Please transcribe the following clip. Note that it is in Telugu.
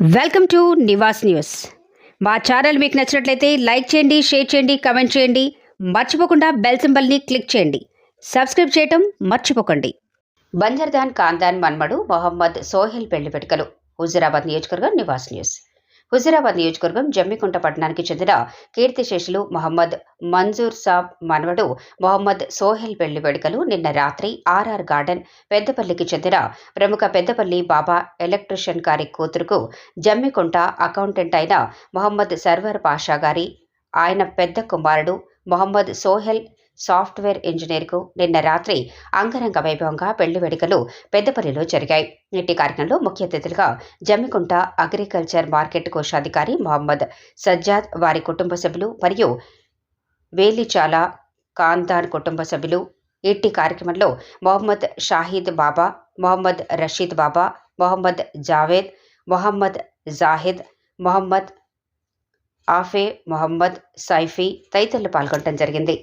Welcome to Nivas news. మా ఛానల్ మీకు నచ్చినట్లయితే లైక్ చేయండి షేర్ చేయండి కమెంట్ చేయండి. మర్చిపోకుండా బెల్ సింబల్ని క్లిక్ చేయండి. సబ్స్క్రైబ్ చేయటం మర్చిపోకండి. బంజర్దాన్ కాందాన్ మన్మడు మొహమ్మద్ సోహెల్ పెళ్ళి పెట్టుకలు హుజురాబాద్ నియోజకవర్గం నివాస్ న్యూస్. హుజురాబాద్ నియోజకవర్గం జమ్మికుంట పట్టణానికి చెందిన కీర్తిశేషులు మహమ్మద్ మంజూర్ సాబ్ మనవడు మొహమ్మద్ సోహెల్ పెళ్ళి వేడుకలు నిన్న రాత్రి ఆర్ఆర్ గార్డెన్ పెద్దపల్లికి చెందిన ప్రముఖ పెద్దపల్లి బాబా ఎలక్ట్రిషియన్ గారి కూతురుకు జమ్మికుంట అకౌంటెంట్ అయిన మొహమ్మద్ సర్వర్ పాషా గారి ఆయన పెద్ద కుమారుడు మొహమ్మద్ సోహెల్ సాఫ్ట్వేర్ ఇంజనీర్కు నిన్న రాత్రి అంగరంగ వైభవంగా పెళ్ళి వేడుకలు పెద్దపల్లిలో జరిగాయి. నేటి కార్యక్రమంలో ముఖ్య అతిథులుగా జమ్మికుంట అగ్రికల్చర్ మార్కెట్ కోశాధికారి మహమ్మద్ సజ్జాద్ వారి కుటుంబ సభ్యులు మరియు వేలిచాల ఖాన్దాన్ కుటుంబ సభ్యులు. ఇట్టి కార్యక్రమంలో మొహమ్మద్ షాహీద్ బాబా మొహమ్మద్ రషీద్ బాబా మొహమ్మద్ జావేద్ మొహమ్మద్ జాహిద్ మొహమ్మద్ ఆఫే మొహమ్మద్ సైఫీ తదితరులు పాల్గొనడం జరిగింది.